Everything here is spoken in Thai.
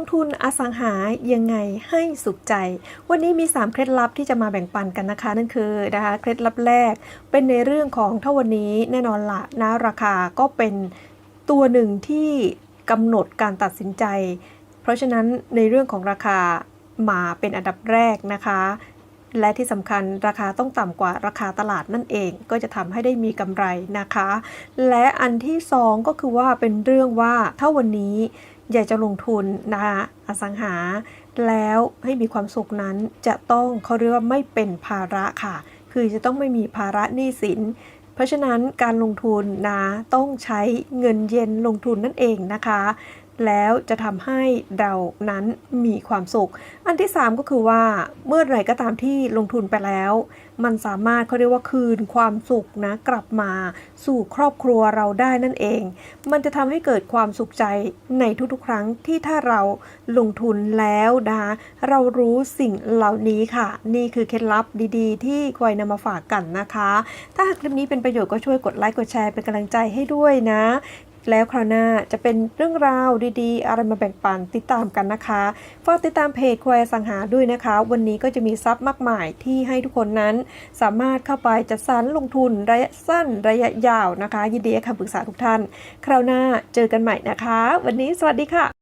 ลงทุนอสังหายังไงให้สุขใจ วันนี้มี 3 เคล็ดลับที่จะมาแบ่งปันกันนะคะ นั่นคือนะคะเคล็ดลับแรกเป็นในเรื่องของถ้าวันนี้แน่นอนละนะราคาก็เป็นตัวหนึ่งที่กำหนดการตัดสินใจ เพราะฉะนั้นในเรื่องของราคามาเป็นอันดับแรกนะคะและที่สำคัญราคาต้องต่ำกว่าราคาตลาดนั่นเอง ก็จะทำให้ได้มีกำไรนะคะ และอันที่สองก็คือว่าเป็นเรื่องว่าถ้าวันนี้ อยากจะลงทุนนะคะอสังหา แล้วให้มีความสุขนั้นจะต้องเขาเรียกว่าไม่เป็นภาระค่ะ คือจะต้องไม่มีภาระหนี้สิน เพราะฉะนั้นการลงทุนนะต้องใช้เงินเย็นลงทุนนั่นเองนะคะ แล้วจะทำให้เรานั้นมีความสุข อันที่ 3 ก็คือว่าเมื่อไหร่ก็ตามที่ลงทุนไปแล้ว มันสามารถเขาเรียกว่าคืนความสุขนะกลับมาสู่ครอบครัวเราได้นั่นเอง มันจะทำให้เกิดความสุขใจในทุกๆ ครั้งที่ถ้าเราลงทุนแล้วนะคะเรารู้สิ่งเหล่านี้ค่ะ นี่คือเคล็ดลับดีๆ ที่คอยนำมาฝากกันนะคะ ถ้าหากคลิปนี้เป็นประโยชน์ก็ช่วยกดไลค์กดแชร์เป็นกำลังใจให้ด้วยนะ แล้วคราวหน้าจะเป็นเรื่องราวดีๆ อะไรมาแบ่งปันติดตามกันนะคะฝากติดตามเพจควายสังหาด้วยนะคะ วันนี้ก็จะมีทรัพย์มากมายที่ให้ทุกคนนั้น สามารถเข้าไปจัดสรรลงทุนระยะสั้นระยะยาวนะคะ ยินดีคำปรึกษาทุกท่าน คราวหน้าเจอกันใหม่นะคะ วันนี้สวัสดีค่ะ